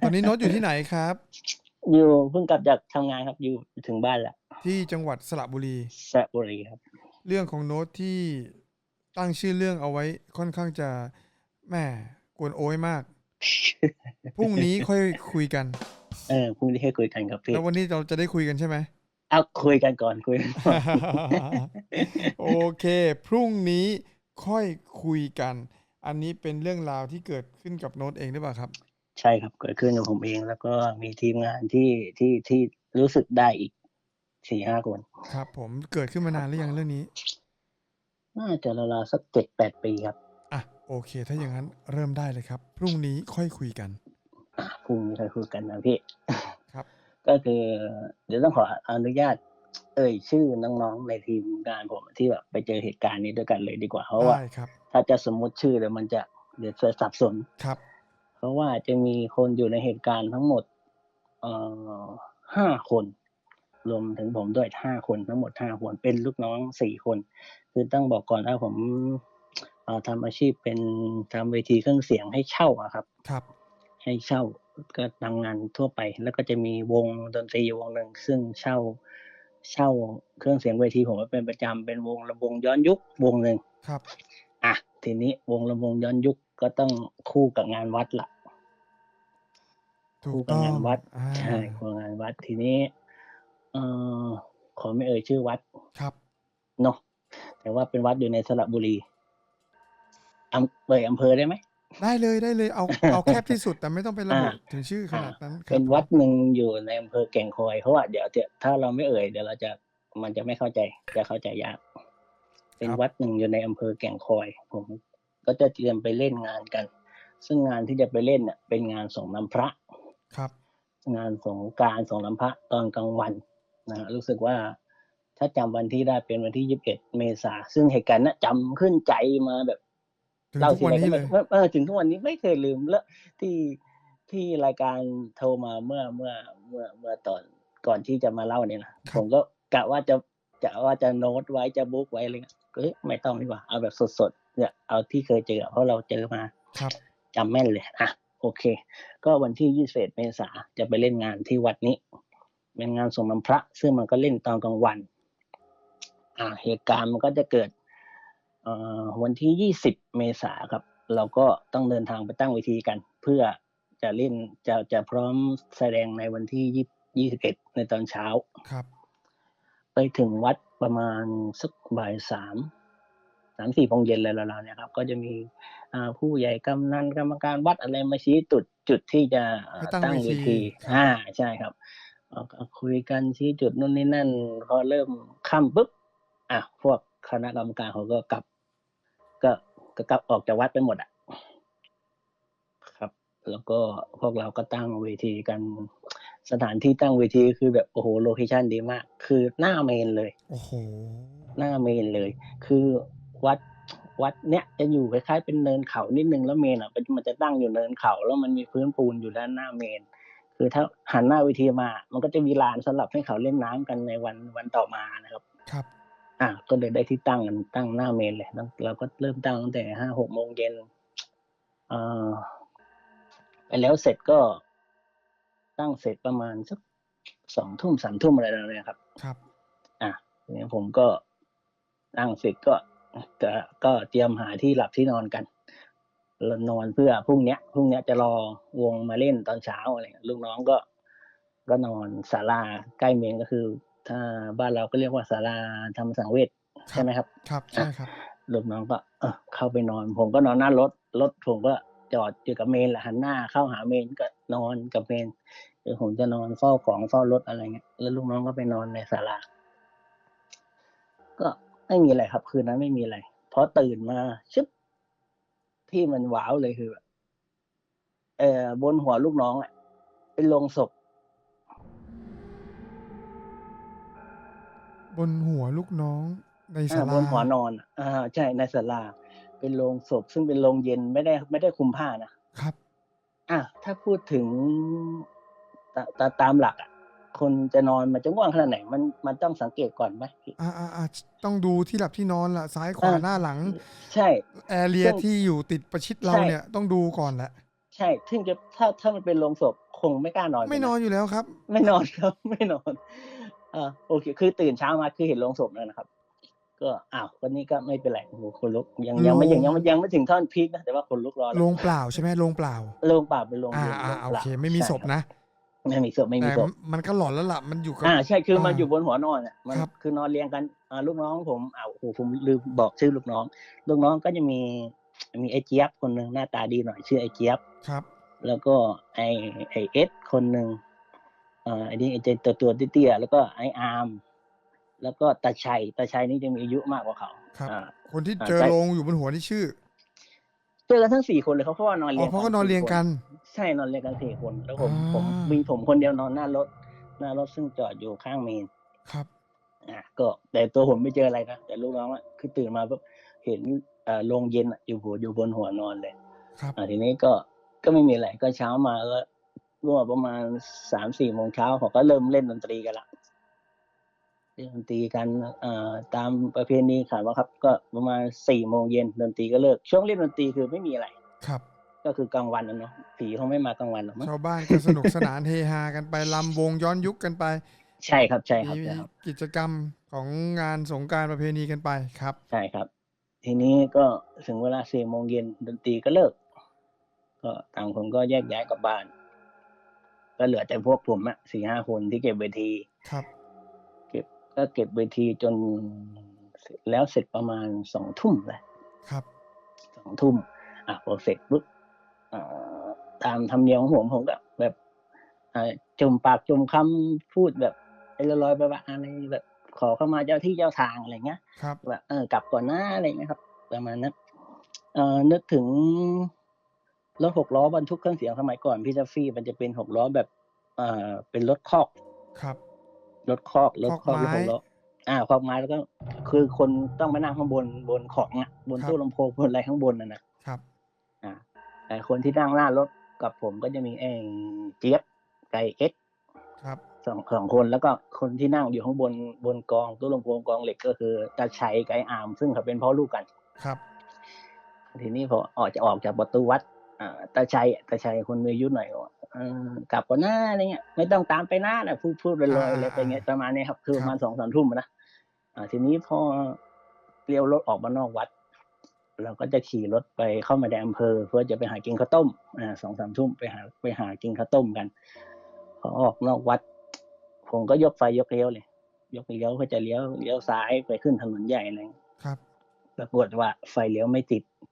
ตอนนี้โน้ตอยู่ที่ไหนครับ อยู่เพิ่งกลับจากทำงานครับอยู่ถึงบ้านแล้วที่จังหวัดสระบุรี สระบุรีครับ เรื่องของโน้ตที่ตั้งชื่อเรื่องเอาไว้ค่อนข้างจะแหม่กวนโอ้ยมาก พรุ่งนี้ค่อยคุยกันเออพรุ่งนี้ให้คุยกันครับพี่แล้ววันนี้เราจะได้คุยกันใช่ไหม เอาคุยกันก่อนคุยกันก่อน โอเค พรุ่งนี้ค่อยคุยกัน อันนี้เป็นเรื่องราวที่เกิดขึ้นกับโน้ตเองหรือเปล่าครับ ใช่ครับเกิดขึ้นกับผมเองแล้วก็มีทีมงานที่ที่ที่รู้สึกได้อีกสี่ห้าคน ครับ ผมเกิดขึ้นมานานหรือยังเรื่องนี้ น่าจะราวๆสักเจ็ดแปดปีครับ อะ โอเค ถ้าอย่างนั้นเริ่มได้เลยครับ พรุ่งนี้ค่อยคุยกันอะพรุ่งนี้ค่อยคุยกันนะพี่ ครับ ก็คือ เดี๋ยวต้องขออนุญาต เอ่ยชื่อน้องๆในทีมงานผมที่แบบไปเจอเหตุการณ์นี้ด้วยกันเลยดีกว่าเพราะว่า ได้ครับ ถ้าจะสมมุติชื่อเดี๋ยวมันจะเดี๋ยวจะสับสน ครับ เพราะว่าจะมีคนอยู่ในเหตุการณ์ทั้งหมดเอ่อห้าคน รวมถึงผมด้วยห้าคนทั้งหมดห้าคนเป็นลูกน้องสี่คน คือต้องบอกก่อนว่าผมเอ่อทำอาชีพเป็นทำเวทีเครื่องเสียงให้เช่าอะครับ ครับ ให้เช่าก็ทำงานทั่วไป แล้วก็จะมีวงดนตรีวงหนึ่งซึ่งเช่าเช่าเครื่องเสียงเวทีผมไว้เป็นประจำเป็นวงระวงย้อนยุควงหนึ่งครับ อะทีนี้วงระวงย้อนยุคก็ต้องคู่กับงานวัดละ ถูคู่กกับต้องงานวัด อ่าใช่คู่กับงานวัดทีนี้ เอ่อขอไม่เอ่ยชื่อวัดครับ เนาะแต่ว่าเป็นวัดอยู่ในสระบุรีอำเอ่ยอำเภอได้ไหม ได้เลยได้เลยเอาเอาแคบที่สุดแต่ไม่ต้องไประบุอ่าถึงชื่อขนาดนั้นครับเป็นวัดหนึ่งอยู่ในอำเภอแก่งคอยเพราะว่าเดี๋ยวเดี๋ยวถ้าเราไม่เอ่ยเดี๋ยวเราจะมันจะไม่เข้าใจ จะเข้าใจยากเป็นวัดหนึ่งอยู่ในอำเภอแก่งคอย ผม ก็จะเตรียมไปเล่นงานกัน ซึ่งงานที่จะไปเล่นเนี่ยเป็นงานส่งน้ำพระ ครับ งานสงกรารส่งน้ำพระตอนกลางวันนะฮะรู้สึกว่าถ้าจำวันที่ได้เป็นวันที่ยี่สิบเอ็ดเมษาซึ่งเหตุการณ์นั้นจำขึ้นใจมาแบบถึงเล่าทุกทีวันไรนี้ก็เลไม่ยเออถึงทุกวันนี้ไม่เคยลืมแล้วที่ที่รายการโทรมาเมื่อเมื่อเมื่อเมื่อตอนก่อนที่จะมาเล่าเนี่ยนะผมก็กะว่าจะจะว่าจะโน้ตไว้จะบุ๊กไว้อะไรเงี้ยเอ้ยไม่ต้องดีกว่า เอาแบบสดๆเนี่ยเอาที่เคยเจอเพราะเราเจอมา ครับจำแม่นเลยอะ โอเค ก็วันที่ยี่สิบเมษาจะไปเล่นงานที่วัดนี้ เป็นงานส่งน้ำพระ ซึ่งมันก็เล่นตอนกลางวัน อ่า เหตุการณ์มันก็จะเกิดเอ่อวันที่ยี่สิบเมษาครับ เราก็ต้องเดินทางไปตั้งเวทีกัน เพื่อจะเล่นจะจะพร้อมแสดงในวันที่ยี่ยี่สิบเอ็ดในตอนเช้าครับ ไปถึงวัดประมาณสักบ่ายสามสามสี่โมงเย็นอะไรราวๆเนี่ยครับ ก็จะมีอ่าผู้ใหญ่กำนันกรรมการวัดอะไรมาชี้จุดจุดที่จะเอ่อให้ตั้งตั้งเวเวทีทีอ่าใช่ครับเอ่อก็คุยกันชี้จุดนู่นนี่นั่น พอเริ่มค่ำปุ๊บอะพวกคณะกรรมการเขาก็กลับ ก็ก็กลับออกจากวัดไปหมดอะครับ แล้วก็พวกเราก็ตั้งเวทีกันสถานที่ตั้งเวทีคือแบบโอ้โหโลเคชั่นดีมาก คือหน้าเมนเลย โอ้โหหน้าเมนเลย คือ วัดวัดเนี้ยจะอยู่คล้ายๆเป็นเนินเขานิดนึงแล้วเมนอะมันมันจะตั้งอยู่เนินเขาแล้วมันมีพื้นปูนอยู่ด้านหน้าเมน คือถ้าหันหน้าเวทีมา มันก็จะมีลานสำหรับให้เขาเล่นน้ำกันในวันวันต่อมานะครับครับอะก็เลยได้ที่ตั้งกันตั้งหน้าเมนเลยตั้งเราก็เริ่มตั้งตั้งแต่ห้าหกโมงเย็นเอ่อไปแล้วเสร็จก็ตั้งเสร็จประมาณสักสองทุ่มสามทุ่มอะไรแล้วเนี่ยครับ ครับ อะทีนี้ผมก็นั่งเสร็จก็ ก็ก็เตรียมหาที่หลับที่นอนกันแล้วนอนเพื่อพรุ่งเนี้ยพรุ่งเนี้ยจะรอวงมาเล่นตอนเช้าอะไรเงี้ยลูกน้องก็ ก็นอนศาลาใกล้เมนก็คือ ถ้าบ้านเราก็เรียกว่าศาลาธรรมสังเวชใช่ไหมครับ ครับใช่ครับลูกน้องก็ เออเข้าไปนอน ผมก็นอนหน้ารถรถผมก็จอดอยู่กับเมนแหละหันหน้าเข้าหาเมนก็นอนกับเมนเดี๋ยวผมจะนอนเฝ้าของเฝ้ารถอะไรเงี้ยแล้วลูกน้องก็ไปนอนในศาลาก็ ไม่มีอะไรครับ คืนนั้นไม่มีอะไรพอตื่นมาชึบที่มันว้าวเลยคือแบบเออบนหัวลูกน้องอะเป็นโลงศพ บนหัวลูกน้องในอ่าศาลาบนหัวนอนอะอ่าใช่ในศาลา เป็นโลงศพ ซึ่งเป็นโลงเย็นไม่ได้ไม่ได้คลุมผ้านะครับ อะถ้าพูดถึงตาตาตามหลักอะ คนจะนอนมันจะง่วงขนาดไหน มันมันต้องสังเกตก่อนไหมอ่าอ่าอ่าต้องดูที่หลับที่นอนล่ะ ซ้ายขวาอ่าหน้าหลัง ใช่แอเรียซึ่งที่อยู่ติดประชิดเราใช่เนี่ยต้องดูก่อนแหละใช่ช่ซึ่งจะถ้าถ้ามันเป็นโรงศพคงไม่กล้านอน ไม่กัะนอนอยู่แล้วครับ ไม่นอนครับไม่นอนอ่าโอเค คือตื่นเช้ามาคือเห็นโรงศพแล้วนะครับ ก็อ้าววันนี้ก็ไม่เป็นไรโอ้โหคนลุกยังยังไม่โรงยังยังไม่ยังไม่ถึงท่อนพีคนะแต่ว่าคนลุกรอแล้วโรงเปล่าใช่ไหมโรงเปล่าโรงเปล่าเป็นโรงอ่าเย็นอ่าโรงโอเปล่าเค ไม่มีใช่ศพนะ ไม่มีศพไม่มีแต่ศพมันก็หลอนแล้วล่ะมันอยู่กับ อ่าใช่คือมันอ่าอยู่บนหัวนอนอะมันครับ คือนอนเรียงกันอ่าลูกน้องผมอ้าวโอ้โหผมลืมบอกชื่อลูกน้อง ลูกน้องก็จะมีมีไอ้เจี๊ยบคนหนึ่งหน้าตาดีหน่อยชื่อไอ้เจี๊ยบ ครับแล้วก็ไอไอเอสคนหนึ่งเอ่ออันนี้ไอเจนตัวตัวเตี้ยๆแล้วก็ไออาร์มแล้วก็ตาชัยตาชัยนี่จะมีอายุมากกว่าเขาครับ อ่า คนที่อ่าเจอใช่โรงอยู่บนหัวนี่ชื่อเจอกันทั้งสี่คนเลยเขาเพราะว่านอนอ๋เรีอยงเพราะก็นอนเรียงกัน ใช่นอนเรียงกันสี่คน แล้วผมอ่าผมมีผมคนเดียวนอนหน้ารถ หน้ารถซึ่งจอดอยู่ข้างเมนครับอะก็แต่ตัวผมไม่เจออะไรนะแต่ลูกน้องอะคือตื่นมาปุ๊บเห็นเอ่อโรงเย็นอะอยู่หัวอยู่บนหัวนอนเลย ครับอ่าทีนี้ก็ก็ไม่มีอะไรก็เช้ามาก็ร่วมประมาณสามสี่โมงเช้าเขาก็เริ่มเล่นดนตรีกันละ เล่นดนตรีกันเอ่อตามประเพณีค่ะว่าครับ ก็ประมาณสี่โมงเย็นดนตรีก็เลิกช่วงเล่นดนตรีคือไม่มีอะไรครับ ก็คือกลางวันนะเนาะผีคงไม่มากลางวันหรอกมั้งชาวบ้านก็สนุกสนานเฮฮากันไปลำวงย้อนยุคกันไป ใช่ครับใช่ครับมีใช่ครับกิจกรรมของงานสงกรารประเพณีกันไปครับ ใช่ครับ ทีนี้ก็ถึงเวลาสี่โมงเย็นดนตรีก็เลิก ก็ต่างคนก็แยกย้ายกลับบ้าน ก็เหลือแต่พวกผมอะสี่ห้าคนที่เก็บเวทีครับเก็บก็เก็บเวทีจนเสร็จแล้วเสร็จประมาณสองทุ่มเลยครับสองทุ่มอะพอเสร็จปุ๊บอ่าตามธรรมเนียมของผมผมก็แบบอ่าจมปากจมคำพูดแบบไอ้ลอยๆไปว่าอะไรแบบขอเข้ามาเจ้าที่เจ้าทางอะไรเงี้ยครับแบบเออกลับก่อนหน้าอะไรเงี้ยครับ ประมาณนั้นเอ่อนึกถึงรถหกล้อบรรทุกเครื่องเสียงสมัยก่อนพี่ทัฟฟี่มันจะเป็นหกล้อแบบเอ่อเป็นรถคอกครับ รถคอกรถคอกคอกไม้รถหกล้ออ่าคอกไม้แล้วก็ คือคนต้องมานั่งข้างบนบนของอะบนครับตู้ลำโพงบนอะไรข้างบนน่ะนะครับ อ่า แต่คนที่นั่งหน้ารถกับผมก็จะมีไอ้เจี๊ยบไก่เอ็กครับสองสองคนแล้วก็คนที่นั่งอยู่ข้างบนบนกองตู้ลำโพงกองเหล็กก็คือตาชัยกับไอ้อาร์มซึ่งเขาเป็นพ่อลูกกันครับ ทีนี้พอออกจะออกจากประตูวัดอ่า ตาชัยอะตาชัยคนมีอายุหน่อยก็บอกเออกลับก่อนหน้าอะไรเงี้ยไม่ต้องตามไปหน้านะพูดพูดลอยๆอะไรไปเงี้ยประมาณนี้ครับ คือประมาณสองสามทุ่มนะอ่า ทีนี้พอเลี้ยวรถออกมานอกวัด เราก็จะขี่รถไปเข้ามาในอำเภอ เพื่อจะไปหากินข้าวต้มอ่าสองสามทุ่มไปหาไปหากินข้าวต้มกันพอออกนอกวัด ผมก็ยกไฟยกเลี้ยวเลย ยกเลี้ยวเพื่อจะเลี้ยวเลี้ยวซ้ายไปขึ้นถนนใหญ่อะไรเงี้ยครับปรากฏว่าไฟเลี้ยวไม่ติดเ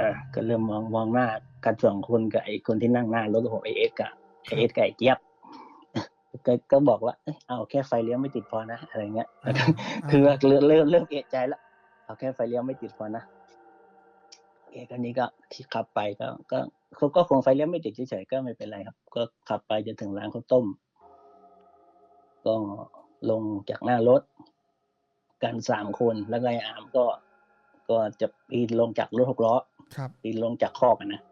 ออก็เริ่มมองมองหน้ากันสองคนกับไอ้คนที่นั่งหน้ารถผมไอเอ็กซ์กับไอเอ็กซ์กับไอเจี๊ยบก็ก็บอกว่าเอ้ยเอาแค่ไฟเลี้ยวไม่ติดพอนะอะไรเงี้ยอ่าคือว่าเริ่มเริ่มเริ่มเอะใจแล้วเอาแค่ไฟเลี้ยวไม่ติดพอนะโอเคกันนี้ก็ขี่ขับไปก็ก็เขาก็คงไฟเลี้ยวไม่ติดเฉยๆก็ไม่เป็นไรครับ ก็ขับไปจนถึงร้านข้าวต้ม ก็ลงจากหน้ารถ กันสามคนแล้วก็ไอ้อามก็ ก็จะปีนลงจากรถหกล้อ ครับปีนลงจากคอกอะนะ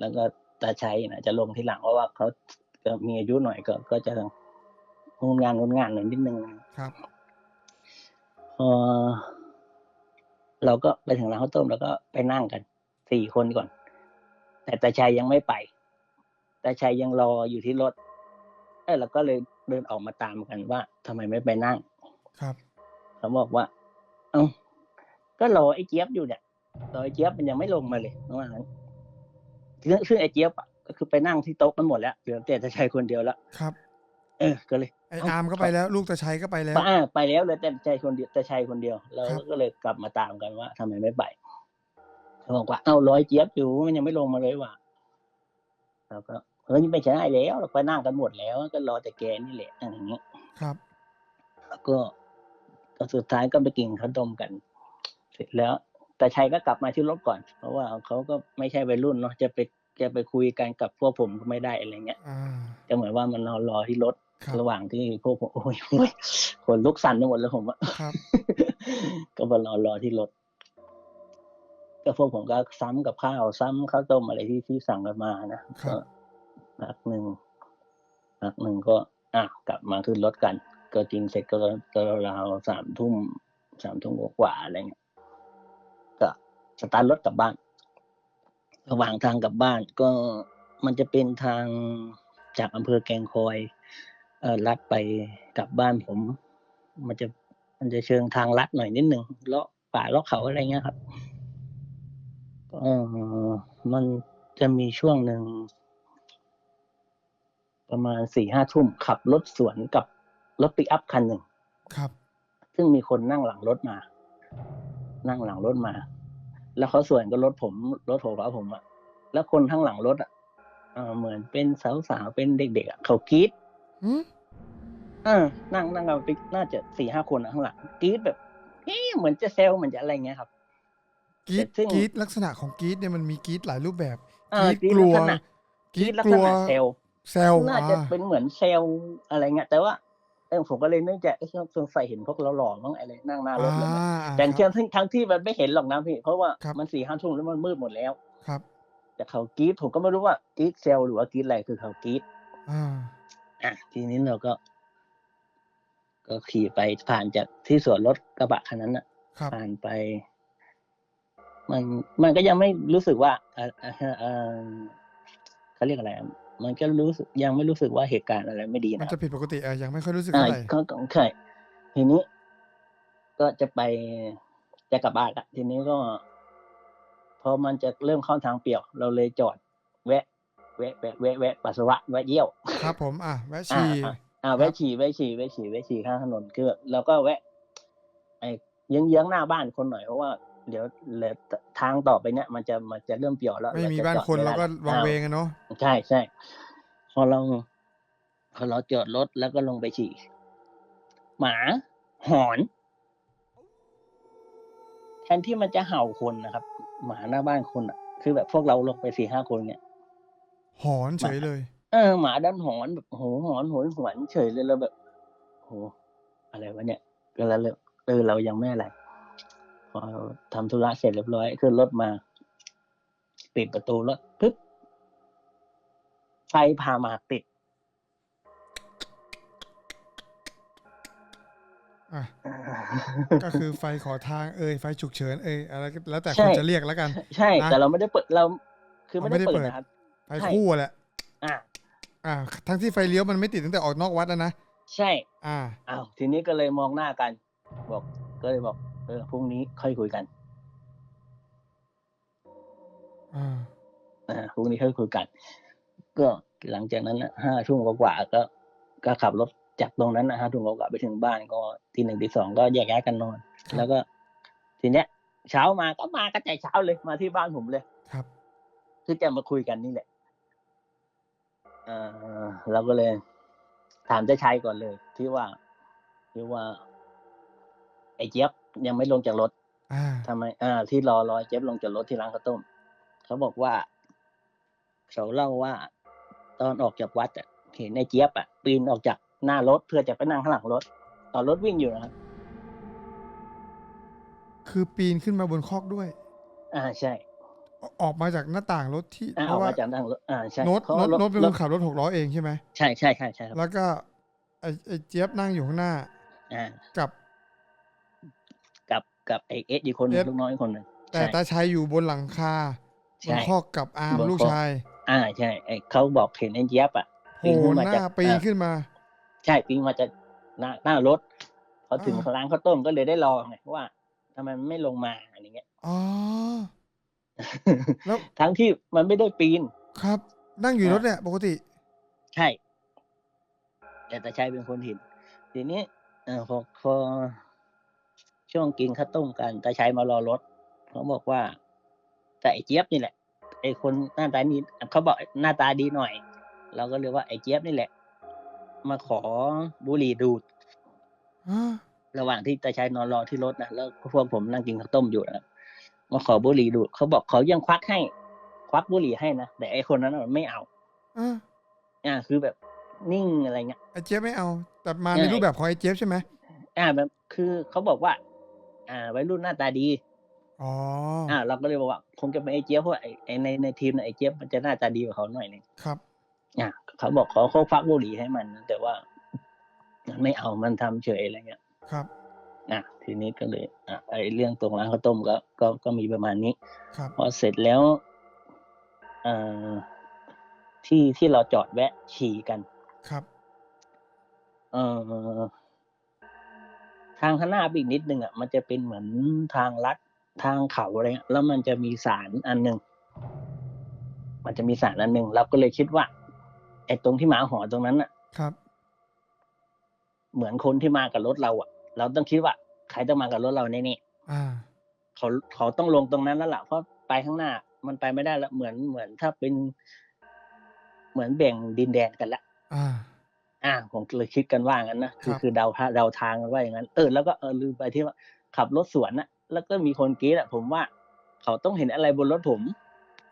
แล้วก็ตาชัยนะจะลงทีหลังเพราะว่าเขาจะมีอายุหน่อยก็ก็จะงนงานงนงานหน่อยนิดนึงครับพอเราก็ไปถึงร้านข้าวต้มแล้วก็ไปนั่งกันสี่คนก่อน แต่ตาชัยยังไม่ไปตาชัยยังรออยู่ที่รถเออเราก็เลยเดินออกมาตามกันว่าทำไมไม่ไปนั่ง ครับเขาบอกว่า เอ้าก็รอไอ้เจี๊ยบอยู่เนี่ย รอไอ้เจี๊ยบมันยังไม่ลงมาเลยระหว่างนั้นซึ่งซึ่งไอ้เจี๊ยบอะก็คือไปนั่งที่โต๊ะกันหมดแล้วเหลือแต่ตาชัยคนเดียวแล้วครับ เออก็เลยไออาร์มก็ไปแล้ว ลูกตาชัยก็ไปแล้วป้าไปแล้วเหลยแต่ตาชัยคนเดียวตาชัยคนเดียวเราครับก็เลยกลับมาตามกันว่าทำไมไม่ไปเขาบอกว่าเอ้ารอไอ้เจี๊ยบอยู่มันยังไม่ลงมาเลยว่ะเราก็เฮ้ยไม่ใช่แล้วเราไปนั่งกันหมดแล้ว ก็รอแต่แกนี่แหละอะไรอย่างเงี้ยครับแล้วก็ก็สุดท้ายก็ไปกินข้าวต้มกัน เสร็จแล้ว แต่ชัยก็กลับมาที่รถก่อน เพราะว่าเขาก็ไม่ใช่วัยรุ่นเนาะจะไปจะไปคุยกันกับพวกผมก็ไม่ได้อะไรเงี้ยอ่าจะเหมือนว่ามันนอนรอที่รถครับระหว่างที่พวกผมโอ้ยโอ้ยคนลุกสั่นไปหมดเลยผมอะครับก็มารอรอที่รถก็พวกผมก็ซ้ำกับข้าวซ้ำข้าวต้มอะไรที่ที่สั่งกันมานะครับก็พักหนึ่งพักหนึ่งก็อะกลับมาขึ้นรถกัน ก็กินเสร็จก็ก็ราวๆสามทุ่มสามทุ่มกว่าๆอะไรเงี้ยก็ สตาร์ทรถกลับบ้าน ระหว่างทางกลับบ้านก็มันจะเป็นทางจากอำเภอแกลงคอยเอ่อลัดไปกลับบ้านผม มันจะมันจะเชิงทางลัดหน่อยนิดหนึ่งเลาะป่าเลาะเขาอะไรเงี้ยครับเออมันจะมีช่วงหนึ่งประมาณสี่ห้าทุ่มขับรถสวนกับรถปิกอัพคันหนึ่งครับ ซึ่งมีคนนั่งหลังรถมา นั่งหลังรถมา แล้วเขาสวนก็รถผมรถหกล้อผมอะแล้วคนข้างหลังรถอะเอ่อเหมือนเป็นสาวๆเป็นเด็กๆอะเขากรี๊ดหืมเออนั่งนั่งกันไปน่าจะสี่ห้าคนอะข้างหลังกรี๊ดแบบเฮ้ยเหมือนจะเซลเหมือนจะอะไรเงี้ยครับกรีดซึ่งกรีดลักษณะของกรีดเนี่ยมันมีกรีดหลายรูปแบบเอกอรีดกรี๊ดกลัวลักษณะกรีดลักกษลัวณะเซลเซลน่าจะเป็นเหมือนเซลอะไรเงี้ยแต่ว่าเออผมก็เลยนึกจะเอ้ยสงสัยเห็นพวกเราหล่อมั้งอะไรนั่งหน้ารถเลยอ่าแต่คเที่ยรับวทั้งทั้งที่มันไม่เห็นหรอกนะพี่เพราะว่าครับมันสี่ห้าทุ่มแล้วมันมืดหมดแล้วครับ แต่เขากรีดผมก็ไม่รู้ว่ากรีดเซลหรือว่ากรีดอะไรคือเขากรีดอ่าอะทีนี้เราก็ ก็ขี่ไปผ่านจากที่สวนรถกระบะคันนั้นน่ะครับผ่านไป มันมันก็ยังไม่รู้สึกว่าเออเอ่อเออเขาเรียกอะไรอะ มันก็รู้สึกยังไม่รู้สึกว่าเหตุการณ์อะไรไม่ดีมันนะคจะรับผิดปกติอะยังไม่ค่อยรู้สึกอ่าเท่าไหร่ก็ก็ใช่ทีนี้ ก็จะไปจะกลับบ้านละทีนี้ก็พอมันจะเริ่มเข้าทางเปี่ยว เราเลยจอด แวะ แวะแวะแวะแวะปัสสาวะแวะเยี่ยว ครับ ผมอะแวะอ่าฉี่อ่าอ่าแวะฉี่แวะฉี่แวะฉี่แวะฉี่ข้างถนนคือเราก็แวะ ไอ้เยื้องเยื้องๆหน้าบ้านคนหน่อยเพราะว่า เดี๋ยวเหลือทางต่อไปเนี่ยมันจะมันจะเริ่มเปี่ยวแล้ว ไม่มีเรจะบ้านจอดคนไม่เราได้ก็ละวังอ่าเวงอะเนาะใช่ใช่พอเราพอเราจอดรถแล้วก็ลงไปฉี่หมาหอน แทนที่มันจะเห่าคนนะครับ หมาหน้าบ้านคนอะ คือแบบพวกเราลงไปสี่ห้าคนเนี่ย หอนเฉยเลย เออหมาดันหอนแบบโหหอนโหยหวนเฉยเลยเราแบบโหอะไรวะเนี่ยก็แล้วเลยเออเรายังไม่อะไร พอทำธุระเสร็จเรียบร้อยขึ้นรถมา ปิดประตูรถปึ๊บไฟพาหมากติดอะก็คือไฟขอทางเอ่ยไฟฉุกเฉินเอ่ยอะไรก็แล้วแต่ใช่คนจะเรียกแล้วกัน ใช่ นะแต่เราไม่ได้เปิดเรา คือไม่อ๋อไม่ได้ได้เปิดเปิดนะครับไฟใช่คู่แหละอ่าอ่าทั้งที่ไฟเลี้ยวมันไม่ติดตั้งแต่ออกนอกวัดแล้วนะ ใช่ อ่าอ้าวทีนี้ก็เลยมองหน้ากัน บอกก็เลยบอก เออพรุ่งนี้ค่อยคุยกันอ่าอ่าพรุ่งนี้ค่อยคุยกัน ก็หลังจากนั้นนะห้าทุ่มกว่าๆก็ ก็ขับรถจากตรงนั้นนะห้าทุ่มกว่าๆไปถึงบ้านก็ทีหนึ่งทีสองก็แยกย้ายกันนอนครับแล้วก็ ทีเนี้ย เช้ามาก็มากันแต่เช้าเลยมาที่บ้านผมเลย ครับ คือจะมาคุยกันนี่แหละเออเราก็เลย ถามเจ้าชายก่อนเลย ที่ว่าที่ว่า ไอ้เจี๊ยบ ยังไม่ลงจากรถอ่าทำไมอ่า ที่รอรอไอ้เจี๊ยบลงจากรถที่ร้านข้าวต้มเขาบอกว่า เขาเล่าว่า ตอนออกจากวัดอะเห็นไอ้เจี๊ยบอะปีนออกจากหน้ารถเพื่อจะไปนั่งข้างหลังรถ ตอนรถวิ่งอยู่นะครับ คือปีนขึ้นมาบนคอกด้วย อ่าใช่อออกมาจากหน้าต่างรถที่อ่าเพออกราะว่ามาจากนั่งรถอ่าใช่โน้ตเขาโน้ตรถโน้ตเป็นรคถนขับรถหกล้อเองใช่ไหมใช่ใช่ใช่ใช่ครับแล้วก็ไอ้ไอ้เจี๊ยบนั่งอยู่ข้างหน้า อ่า กับ กับกับไอเอสอีกคนหนึ่เอสงลูกน้อยอีกคนหนึ่งแต่ใช่ ตาชัยอยู่บนหลังคาบใช่นคอกกับอาร์มบนลูกคอกชายอ่าใช่ไอเขาบอกเห็นไอ้เจี๊ยบอะโผปีนล่ขึ้นมาหจากน้าปีนอ่าขึ้นมา ใช่ปีนมาจากหน้าหน้ารถพอถึงอ่า ร้านข้าวต้มก็เลยได้ลองไงว่าทำไมมันไม่ลงมาอะไรเงี้ย อ๋อ แล้ว ทั้งที่มันไม่ได้ปีน ครับ นั่งอยู่อ่ารถเนี่ยปกติ ใช่ แต่ตาชัยเป็นคนเห็นทีนี้เออพอพอ ช่วงกินข้าวต้มกันตาชัยมารอรถเขาบอกว่า แต่ไอ้เจี๊ยบนี่แหละไอ้คนหน้าตาดีเขาบอกหน้าตาดีหน่อย เราก็เลยว่าไอ้เจี๊ยบนี่แหละ มาขอบุหรี่ดูดอ่าระหว่างที่ตาชัยนอนรอที่รถนะแล้วพวกผมนั่งกินข้าวต้มอยู่นะมาขอบุหรี่ดูดเขาบอกเขายังควักให้ ควักบุหรี่ให้นะแต่ไอ้คนนั้นน่ะมันไม่เอาอ่าอ่าคือแบบนิ่งอะไรเงี้ยไอ้เจี๊ยบไม่เอา แต่มาใช่ในรูปแบบของไอ้เจี๊ยบใช่ไหมอ่าแบบคือเขาบอกว่า อ่าวัยรุ่นหน้าตาดีอ๋ออ่า เราก็เลยบอกว่า คงจะเป็นไอ้เจี๊ยบเพราะไอ้ไอ้ในในทีมน่ะไอ้เจี๊ยบมันจะหน้าตาดีกว่าเขาหน่อยหนึงครับอ่าเขาบอกเขาเขาฟักบุหรี่ให้มัน แต่ว่ามันไม่เอามันทำเฉยอะไรเงี้ย ครับอะทีนี้ก็เลยอะไอ้เรื่องตรงร้านข้าวต้มก็ก็ก็มีประมาณนี้ครับพอเสร็จแล้วเอ่อที่ที่เราจอดแวะฉี่กันครับ เอ่อ ทางข้างหน้าไปอีกนิดนึงอะมันจะเป็นเหมือนทางลัดทางเขาอะไรเงี้ยแล้วมันจะมีสารอันหนึ่งมันจะมีสารอันหนึ่งเราก็เลยคิดว่าไอ้ตรงที่หมาหอนตรงนั้นอะ ครับ เหมือนคนที่มากับรถเราอะ เราต้องคิดว่าใครต้องมากับรถเราแน่อ่าๆเขาเขาต้องลงตรงนั้นแล้วล่ะเพราะไปข้างหน้า มันไปไม่ได้แล้วเหมือนเหมือนถ้าเป็น เหมือนแบ่งดินแดนกันละอ่า อ่าผมเลยคิดกันว่างั้นนะคือครับคือเดาทาเดาทางกันว่าอย่างนั้น เออแล้วก็เออลืมไปที่ว่าขับรถสวนนะแล้วก็มีคนกรีดอะผมว่า เขาต้องเห็นอะไรบนรถผม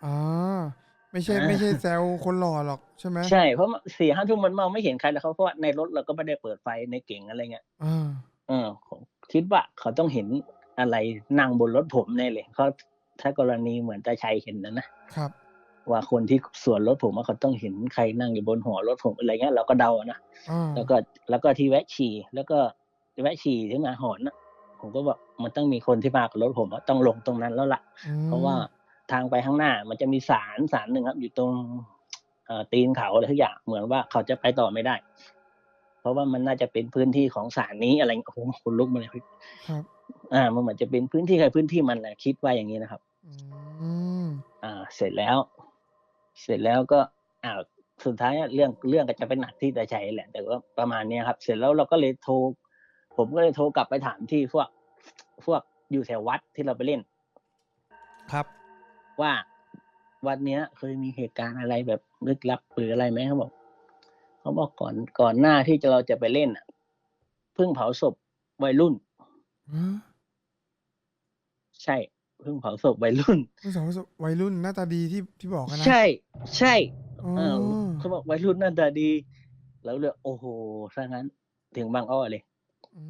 อ่าไม่ใช่อ่าไม่ใช่แซวคนหล่อหรอกใช่ไหมใช่เพราะสี่ห้าทุ่มมันมองไม่เห็นใครแล้วเขาเพราะว่าในรถเราก็ไม่ได้เปิดไฟในเก่งอะไรเงี้ยอ่าเออผมคิดว่าเขาต้องเห็นอะไรนั่งบนรถผมแน่เลยเขาถ้ากรณีเหมือนตาชัยเห็นนะนะครับ ว่าคนที่สวนรถผมว่าเขาต้องเห็นใครนั่งอยู่บนหัวรถผมอะไรเงี้ยเราก็เดาอะนะอ่าแล้วก็แล้วก็ที่แวะฉี่แล้วก็แวะฉี่ที่มาหอนนะผมก็บอกมันต้องมีคนที่มากับรถผมอะต้องลงตรงนั้นแล้วล่ะอืมเพราะว่าทางไปข้างหน้ามันจะมีสารสารหนึ่งครับ อยู่ตรงเอ่อตีนเขาอะไรทุกอย่างเหมือนว่าเขาจะไปต่อไม่ได้ เพราะว่ามันน่าจะเป็นพื้นที่ของสารนี้อะไรโอ้โหคุณลุกมาเลยครับอ่า มันเหมือนจะเป็นพื้นที่ใครพื้นที่มันแหละคิดว่าอย่างนี้นะครับ อืมอ่า เสร็จแล้ว เสร็จแล้วก็อ่าสุดท้ายอะเรื่องเรื่องก็จะเป็นหนักที่ตาชัยแหละ แต่ว่าประมาณเนี้ยครับ เสร็จแล้วเราก็เลยโทร ผมก็เลยโทรกลับไปถามที่พวกพวกอยู่แถววัดที่เราไปเล่น ครับ ว่าวัดเนี้ย เคยมีเหตุการณ์อะไรแบบลึกลับหรืออะไรไหมเขาบอกเขาบอกก่อนก่อนหน้าที่จะเราจะไปเล่นอะเพิ่งเผาศพวัยรุ่นฮะใช่ เพิ่งเผาศพวัยรุ่น ผู้สาววัยรุ่นหน้าตาดีที่ที่บอกกันนะใช่ ใช่ อ๋อเออเขาบอกวัยรุ่นหน่าตาดี แล้วเลยโอ้โหถ้างั้นถึงบางอ้อเลยอื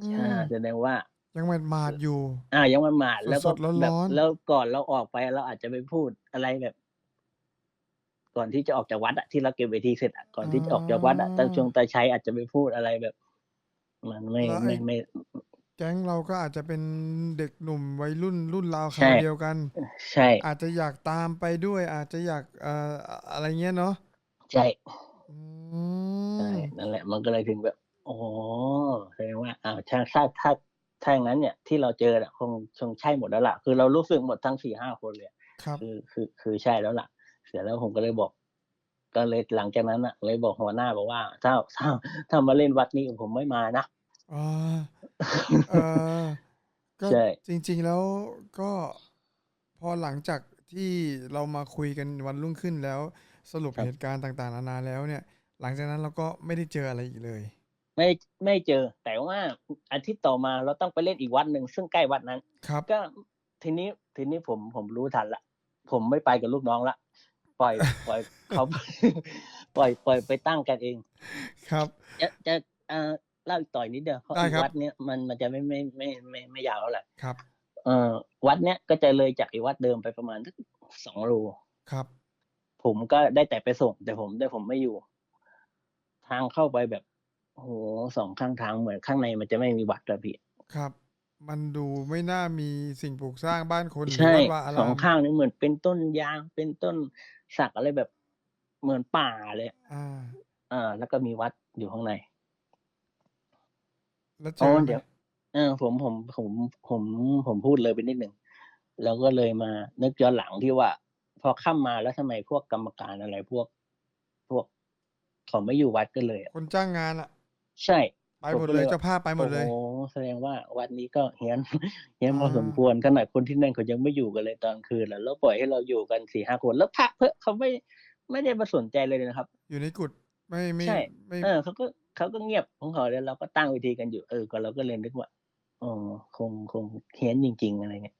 มอ่าแสดงว่า ยังหมาดหมาดๆอยู่ อ่ายังมันมาดแล้วก็สดๆร้อนๆ แบบแล้วก่อนเราออกไปเราอาจจะไปพูดอะไรแบบ ก่อนที่จะออกจากวัดอะที่เราเก็บเวทีเสร็จอะก่อนที่จะออกจากวัดอะตาชวงตาชัยอาจจะไปพูดอะไรแบบ มันไม่แล้วไอ้ ไม่ไม่ แก๊งเราก็อาจจะเป็นเด็กหนุ่มวัยรุ่นรุ่นราวคใช่ราวเดียวกัน ใช่ อาจจะอยากตามไปด้วย อาจจะอยากเอ่ออะไรเงี้ยเนาะใช่อืใช่มนั่นแหละ มันก็เลยถึงแบบอ๋อแสดงว่าอ้าวถ้าถ้าถ้าถ้าอย่างนั้นเนี่ยที่เราเจออะคงคงใช่หมดแล้วล่ะ คือเรารู้สึกหมดทั้งสี่ห้าคนเลยครับคือคือคือใช่แล้วล่ะ เสร็จแล้วผมก็เลยบอก ก็เลยหลังจากนั้นอะ เลยบอกหัวหน้าบอกว่า ถ้าถ้าถ้ามาเล่นวัดนี้ผมไม่มานะ อ่าเออ ก็ใช่ จริง ๆ แล้วก็พอหลังจากที่เรามาคุยกันวันรุ่งขึ้นแล้ว สรุปเหตุการณ์ต่างๆ นานาแล้วเนี่ย หลังจากนั้นเราก็ไม่ได้เจออะไรอีกเลย ไม่ไม่เจอ แต่ว่าอาทิตย์ต่อมาเราต้องไปเล่นอีกวัดหนึ่งซึ่งใกล้วัดนั้น ครับ ก็ทีนี้ทีนี้ผมผมรู้ทันละ ผมไม่ไปกับลูกน้องละ ปล่อยปล่อยเขา ปล่อยปล่อยไปตั้งกันเอง ครับ จะจะเอ่อ เล่าอีกต่อยนิดเดียวเพราะได้อีกครับ วัดเนี้ยมันมันจะไม่ไม่ไม่ไม่ไม่ยาวแล้วแหละครับเอ่อวัดเนี้ยก็จะเลยจากไอ้วัดเดิมไปประมาณสักสองโลครับผมก็ได้แต่ไปส่ง แต่ผมแต่ผมไม่อยู่ ทางเข้าไปแบบโอ้โหสองข้างทางเหมือนข้างในมันจะไม่มีวัดเลยพี่ ครับ มันดูไม่น่ามีสิ่งปลูกสร้างบ้านคนหรือใช่วัดวาอาสราองมข้างนี่เหมือนเป็นต้นยางเป็นต้นสักอะไรแบบเหมือนป่าเลยอ่า อ่าแล้วก็มีวัดอยู่ข้างใน แล้วเจอ๋ออไหมเดี๋ยว เออผมผมผมผมผมพูดเลยไปนิดหนึ่งแล้วก็เลยมานึกย้อนหลังที่ว่า พอข้ามมาแล้วทำไมพวกกรรมการอะไรพวก พวกเขาไม่อยู่วัดกันเลยอะคนจ้างงานอะใช่ ไปหมดเลยเจ้าภาพไปหมดเลย โอ้โหแสดงว่าวัดนี้ก็เฮี้ยนเฮี้ยนพออ่า สมควรขนาดคนที่นั่นเขายังไม่อยู่กันเลยตอนคืนแล้วแล้วปล่อยให้เราอยู่กันสี่ห้าคนแล้วพระเพื่อเขาไม่ไม่ได้มาสนใจเลยนะครับ อยู่ในกุฏไม่ไม่ใช่ ไม่ เออเขาก็ เขาก็เงียบของเขาแล้วเราก็ตั้งวิธีกันอยู่ เออก็เราก็เลยนึกว่าอ๋อคงคงเฮี้ยนจริง ๆ อะไรเงี้ย